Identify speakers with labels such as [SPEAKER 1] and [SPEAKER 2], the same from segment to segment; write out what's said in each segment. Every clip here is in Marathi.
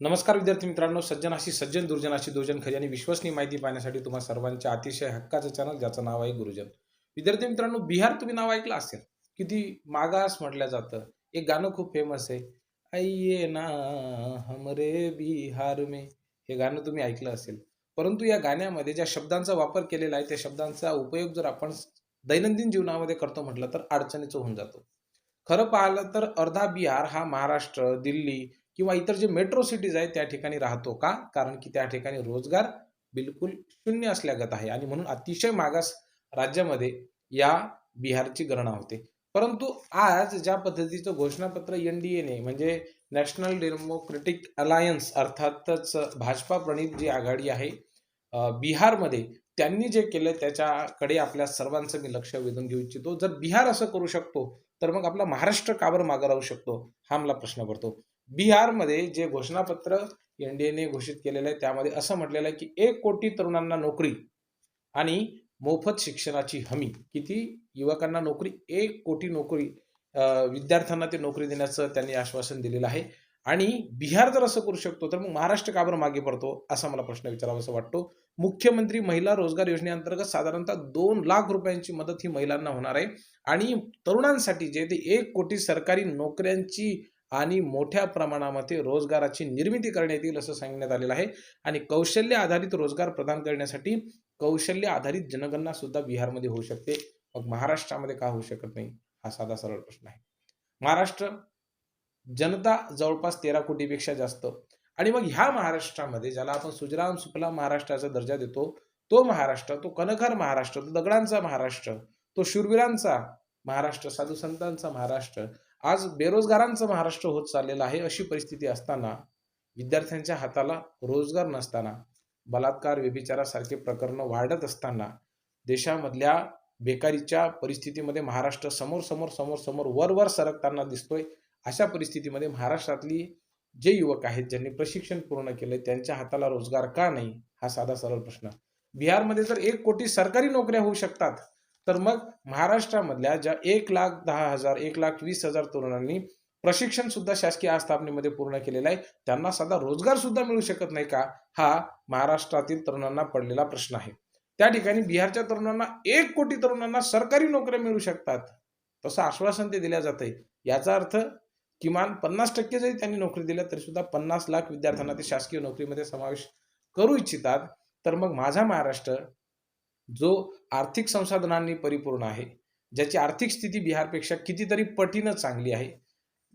[SPEAKER 1] नमस्कार विद्यार्थी मित्रांनो सज्जनाशी सज्जन दुर्जनाशी दुर्जन खरी आणि विश्वसनीय माहिती पाहण्यासाठी तुम्हा सर्वांच्या अतिशय हक्काचं चॅनल ज्याचं नाव आहे गुरुजन. विद्यार्थी मित्रांनो बिहार तुम्ही नाव ऐकलं असेल किती मागास म्हटलं जातं. एक गाणं खूप फेमस आहे आइये ना हमरे बिहार में. हे गाणं तुम्ही ऐकलं असेल. परंतु या गाण्यामध्ये ज्या शब्दांचा वापर केलेला आहे त्या शब्दांचा उपयोग जर आपण दैनंदिन जीवनामध्ये करतो म्हटलं तर अडचणीचं होऊन जातो. खरं पाहिलं तर अर्धा बिहार हा महाराष्ट्र दिल्ली किंवा इतर जे मेट्रो सिटीज आहेत त्या ठिकाणी राहतो का? कारण की त्या ठिकाणी रोजगार बिलकुल शून्य असल्यागत आहे. आणि म्हणून अतिशय मागास राज्यामध्ये या बिहारची गणना होते. परंतु आज ज्या पद्धतीचं घोषणापत्र एन डी एने म्हणजे नॅशनल डेमोक्रेटिक अलायन्स अर्थातच भाजपा प्रणित जी आघाडी आहे बिहारमध्ये त्यांनी जे केलं त्याच्याकडे आपल्या सर्वांचं मी लक्ष वेधून घेऊ इच्छितो. जर बिहार असं करू शकतो तर मग आपला महाराष्ट्र का बरं मागं राहू शकतो हा मला प्रश्न पडतो. बिहारमध्ये जे घोषणापत्र एनडीएने घोषित केलेलं आहे त्यामध्ये असं म्हटलेलं आहे की एक कोटी तरुणांना नोकरी आणि मोफत शिक्षणाची हमी. किती? युवकांना नोकरी एक कोटी नोकरी विद्यार्थ्यांना ते नोकरी देण्याचं त्यांनी आश्वासन दिलेलं आहे. आणि बिहार जर असं करू शकतो तर मग महाराष्ट्र का बरं मागे पडतो असा मला प्रश्न विचारावासा वाटतो. मुख्यमंत्री महिला रोजगार योजनेअंतर्गत साधारणतः दोन लाख रुपयांची मदत ही महिलांना होणार आहे. आणि तरुणांसाठी जे ते एक कोटी सरकारी नोकऱ्यांची आणि मोठ्या प्रमाणामध्ये रोजगाराची निर्मिती करण्यात येईल असं सांगण्यात आलेलं आहे. आणि कौशल्य आधारित रोजगार प्रदान करण्यासाठी कौशल्य आधारित जनगणना सुद्धा बिहारमध्ये होऊ शकते. मग महाराष्ट्रामध्ये का होऊ शकत नाही? हा साधा सरळ प्रश्न आहे. महाराष्ट्र जनता जवळपास तेरा कोटीपेक्षा जास्त. आणि मग ह्या महाराष्ट्रामध्ये ज्याला आपण सुजलाम सुफलाम महाराष्ट्राचा दर्जा देतो तो महाराष्ट्र तो कनखर महाराष्ट्र तो दगडांचा महाराष्ट्र तो शूरवीरांचा महाराष्ट्र साधू संतांचा महाराष्ट्र आज बेरोजगारांचं महाराष्ट्र होत चाललेलं आहे अशी परिस्थिती असताना विद्यार्थ्यांच्या हाताला रोजगार नसताना बलात्कार व्यभिचारासारखे प्रकरणं वाढत असताना देशामधल्या बेकारीच्या परिस्थितीमध्ये महाराष्ट्र समोर समोर समोर समोर वर वर सरकताना दिसतोय अशा परिस्थितीमध्ये महाराष्ट्रातली जे युवक आहेत ज्यांनी प्रशिक्षण पूर्ण केले त्यांच्या हाताला रोजगार का नाही? हा साधा सरळ प्रश्न. बिहारमध्ये जर एक कोटी सरकारी नोकऱ्या होऊ शकतात तर मग महाराष्ट्रामधल्या ज्या एक लाख दहा हजार एक लाख वीस हजार तरुणांनी प्रशिक्षण सुद्धा शासकीय आस्थापनेमध्ये पूर्ण केलेलं आहे. त्यांना साधा रोजगार सुद्धा मिळू शकत नाही का? हा महाराष्ट्रातील तरुणांना पडलेला प्रश्न आहे. त्या ठिकाणी बिहारच्या तरुणांना एक कोटी तरुणांना सरकारी नोकऱ्या मिळू शकतात. तसं आश्वासन ते दिल्या जाते याचा अर्थ किमान पन्नास टक्के जरी त्यांनी नोकरी दिल्या तरी सुद्धा पन्नास लाख विद्यार्थ्यांना ते शासकीय नोकरीमध्ये समावेश करू इच्छितात. तर मग माझा महाराष्ट्र जो आर्थिक संसाधनांनी परिपूर्ण आहे ज्याची आर्थिक स्थिती बिहारपेक्षा कितीतरी पटीनं चांगली आहे.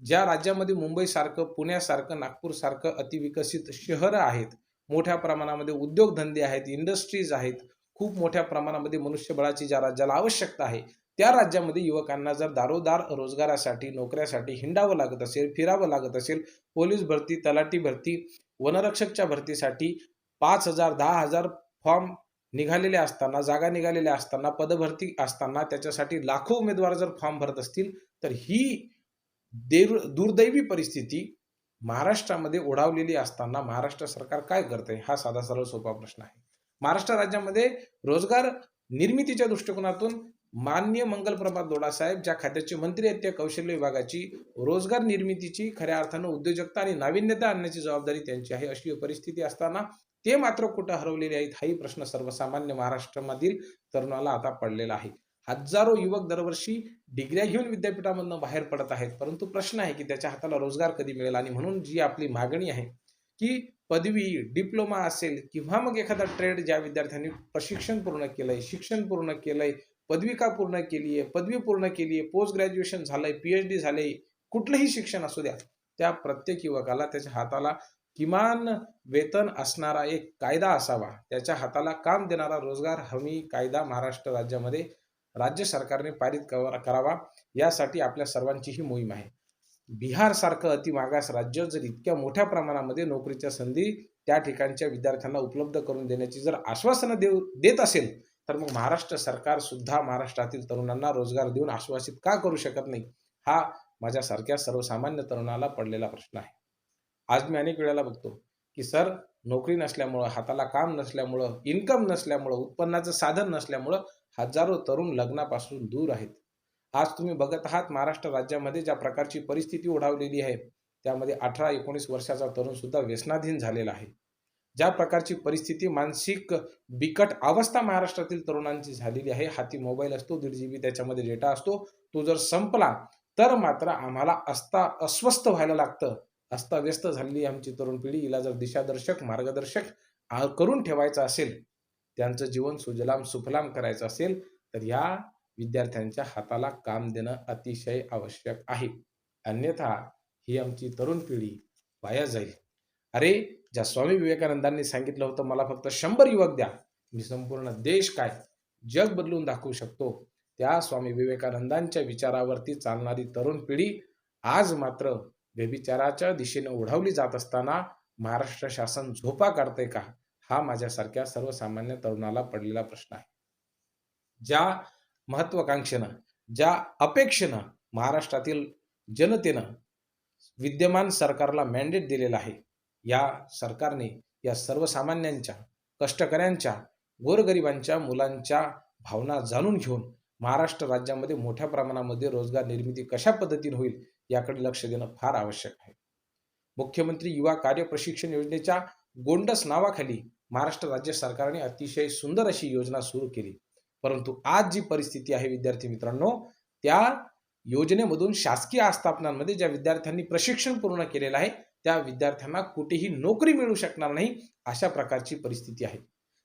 [SPEAKER 1] ज्या राज्यामध्ये मुंबईसारखं पुण्यासारखं नागपूरसारखं अतिविकसित शहरं आहेत मोठ्या प्रमाणामध्ये उद्योगधंदे आहेत इंडस्ट्रीज आहेत खूप मोठ्या प्रमाणामध्ये मनुष्यबळाची ज्या राज्याला आवश्यकता आहे त्या राज्यामध्ये युवकांना जर दारोदार रोजगारासाठी नोकऱ्यासाठी हिंडावं लागत असेल फिरावं लागत असेल पोलीस भरती तलाठी भरती वनरक्षकच्या भरतीसाठी पाच हजार दहा हजार फॉर्म निघालेले असताना जागा निघालेल्या असताना पदभरती असताना त्याच्यासाठी लाखो उमेदवार जर फॉर्म भरत असतील तर ही देव दुर्दैवी परिस्थिती महाराष्ट्रामध्ये ओढावलेली असताना महाराष्ट्र सरकार काय करते हा साधा सरळ सोपा प्रश्न आहे. महाराष्ट्र राज्यामध्ये रोजगार निर्मितीच्या दृष्टिकोनातून मान्य मंगलप्रभात दोडासाहेब ज्या खात्याचे मंत्री आहेत त्या कौशल्य विभागाची रोजगार निर्मितीची खऱ्या अर्थानं उद्योजकता आणि नाविन्यता आणण्याची जबाबदारी त्यांची आहे अशी परिस्थिती असताना ते मात्र कुठं हरवलेले आहेत हाही प्रश्न सर्वसामान्य महाराष्ट्रामधील तरुणाला आता पडलेला आहे. हजारो युवक दरवर्षी डिग्र्या घेऊन विद्यापीठामधनं बाहेर पडत आहेत. परंतु प्रश्न आहे की त्याच्या हाताला रोजगार कधी मिळेल? आणि म्हणून जी आपली मागणी आहे की पदवी डिप्लोमा असेल किंवा मग एखादा ट्रेड ज्या विद्यार्थ्यांनी प्रशिक्षण पूर्ण केलंय शिक्षण पूर्ण केलंय पदविका पूर्ण केली आहे पदवी पूर्ण केली आहे पोस्ट ग्रॅज्युएशन झालंय पीएच डी झालंय कुठलंही शिक्षण असू द्या त्या प्रत्येक युवकाला त्याच्या हाताला किमान वेतन असणारा एक कायदा असावा. त्याच्या हाताला काम देणारा रोजगार हमी कायदा महाराष्ट्र राज्यामध्ये राज्य सरकारने पारित करावा यासाठी आपल्या सर्वांची ही मोहीम आहे. बिहारसारखं अतिमागास राज्य जर इतक्या मोठ्या प्रमाणामध्ये नोकरीच्या संधी त्या ठिकाणच्या विद्यार्थ्यांना उपलब्ध करून देण्याची जर आश्वासनं देऊ देत असेल तर मग महाराष्ट्र सरकार सुद्धा महाराष्ट्रातील तरुणांना रोजगार देऊन आश्वासित का करू शकत नाही? हा माझ्यासारख्या सर्वसामान्य तरुणाला पडलेला प्रश्न आहे. आज मी अनेक वेळेला बघतो की सर नोकरी नसल्यामुळं हाताला काम नसल्यामुळं इन्कम नसल्यामुळं उत्पन्नाचं साधन नसल्यामुळं हजारो तरुण लग्नापासून दूर आहेत. आज तुम्ही बघत आहात महाराष्ट्र राज्यामध्ये ज्या प्रकारची परिस्थिती ओढावलेली आहे त्यामध्ये अठरा एकोणीस वर्षाचा तरुण सुद्धा व्यसनाधीन झालेला आहे. ज्या प्रकारची परिस्थिती मानसिक बिकट अवस्था महाराष्ट्रातील तरुणांची झालेली आहे हाती मोबाईल असतो दीड जी बी त्याच्यामध्ये डेटा असतो तो जर संपला तर मात्र आम्हाला अस्ता अस्वस्थ व्हायला लागतं. अस्ताव्यस्त झालेली आमची तरुण पिढी हिला जर दिशादर्शक मार्गदर्शक करून ठेवायचं असेल त्यांचं जीवन सुजलाम सुफलाम करायचं असेल तर या विद्यार्थ्यांच्या हाताला काम देणं अतिशय आवश्यक आहे. अन्यथा ही आमची तरुण पिढी वाया जाईल. अरे ज्या स्वामी विवेकानंदांनी सांगितलं होतं मला फक्त शंभर युवक द्या मी संपूर्ण देश काय जग बदलून दाखवू शकतो त्या स्वामी विवेकानंदांच्या विचारावरती चालणारी तरुण पिढी आज मात्र व्यभिचाराच्या दिशेने ओढावली जात असताना महाराष्ट्र शासन झोपा काढतंय का? हा माझ्यासारख्या सर्वसामान्य तरुणाला पडलेला प्रश्न आहे. ज्या महत्वाकांक्षेनं ज्या अपेक्षेनं महाराष्ट्रातील जनतेनं विद्यमान सरकारला मॅन्डेट दिलेला आहे या सरकारने या सर्वसामान्यांच्या कष्टकऱ्यांच्या गोरगरिबांच्या मुलांच्या भावना जाणून घेऊन महाराष्ट्र राज्यामध्ये मोठ्या प्रमाणामध्ये रोजगार निर्मिती कशा पद्धतीने होईल याकडे लक्ष देणं फार आवश्यक आहे. मुख्यमंत्री युवा कार्य प्रशिक्षण योजनेच्या गोंडस नावाखाली महाराष्ट्र राज्य सरकारने अतिशय सुंदर अशी योजना सुरू केली. परंतु आज जी परिस्थिती आहे विद्यार्थी मित्रांनो त्या योजनेमधून शासकीय आस्थापनांमध्ये ज्या विद्यार्थ्यांनी प्रशिक्षण पूर्ण केलेलं आहे त्या विद्यार्थ्यांना कुठेही नोकरी मिळू शकणार नाही अशा प्रकारची परिस्थिती आहे.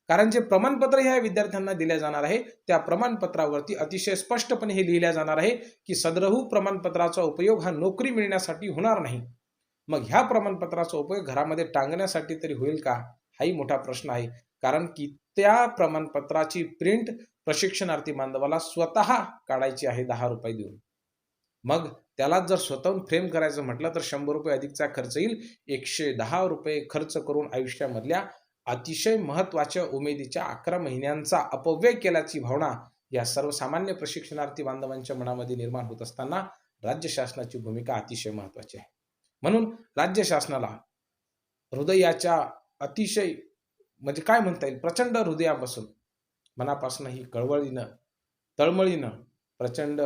[SPEAKER 1] कारण जे प्रमाणपत्र ह्या विद्यार्थ्यांना दिल्या जाणार आहे त्या प्रमाणपत्रावरती अतिशय स्पष्टपणे हे लिहिल्या जाणार आहे की सदरहू प्रमाणपत्राचा उपयोग हा नोकरी मिळण्यासाठी होणार नाही. मग ह्या प्रमाणपत्राचा उपयोग घरामध्ये टांगण्यासाठी तरी होईल का? हाही मोठा प्रश्न आहे. कारण की त्या प्रमाणपत्राची प्रिंट प्रशिक्षणार्थी बांधवाला स्वतः काढायची आहे दहा रुपये देऊन. मग त्याला जर स्वतःहून फ्रेम करायचं म्हटलं तर शंभर रुपये अधिकचा खर्च येईल. एकशे दहा रुपये खर्च करून आयुष्यामधल्या अतिशय महत्त्वाच्या उमेदीच्या अकरा महिन्यांचा अपव्यय केल्याची भावना या सर्वसामान्य प्रशिक्षणार्थी बांधवांच्या मनामध्ये निर्माण होत असताना राज्य शासनाची भूमिका अतिशय महत्त्वाची आहे. म्हणून राज्य शासनाला हृदयाच्या अतिशय म्हणजे काय म्हणता येईल? प्रचंड हृदयापासून मनापासून ही कळवळीनं तळमळीनं प्रचंड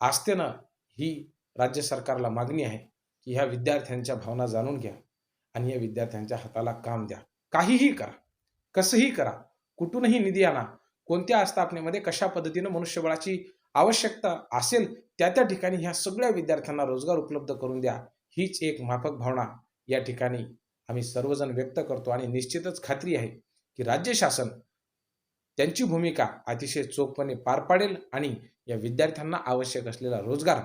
[SPEAKER 1] आस्थेनं ही राज्य सरकारला मागणी आहे की ह्या विद्यार्थ्यांच्या भावना जाणून घ्या आणि या विद्यार्थ्यांच्या हाताला काम द्या. काहीही करा. कसंही करा. कुठूनही निधी आणा. कोणत्या आस्थापनेमध्ये कशा पद्धतीनं मनुष्यबळाची आवश्यकता असेल त्या त्या ठिकाणी ह्या सगळ्या विद्यार्थ्यांना रोजगार उपलब्ध करून द्या. हीच एक माफक भावना या ठिकाणी आम्ही सर्वजण व्यक्त करतो आणि निश्चितच खात्री आहे की राज्य शासन त्यांची भूमिका अतिशय चोखपणे पार पाडेल आणि या विद्यार्थ्यांना आवश्यक असलेला रोजगार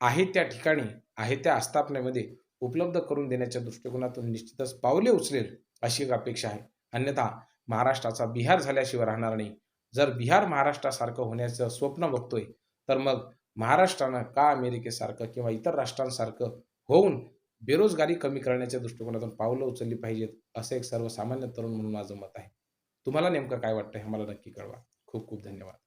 [SPEAKER 1] आहे त्या ठिकाणी आहे त्या आस्थापनेमध्ये उपलब्ध करून देण्याच्या दृष्टिकोनातून निश्चितच पावले उचलेल. अशी एक अपेक्षा आहे. अन्यथा महाराष्ट्राचा बिहार झाल्याशिवाय राहणार नाही. जर बिहार महाराष्ट्रासारखं होण्याचं स्वप्न बघतोय तर मग महाराष्ट्रानं का अमेरिकेसारखं किंवा इतर राष्ट्रांसारखं होऊन बेरोजगारी कमी करण्याच्या दृष्टिकोनातून पावलं उचलली पाहिजेत असं एक सर्वसामान्य तरुण म्हणून माझं मत आहे. तुम्हाला नेमकं काय वाटतं हे मला नक्की कळवा. खूप खूप धन्यवाद.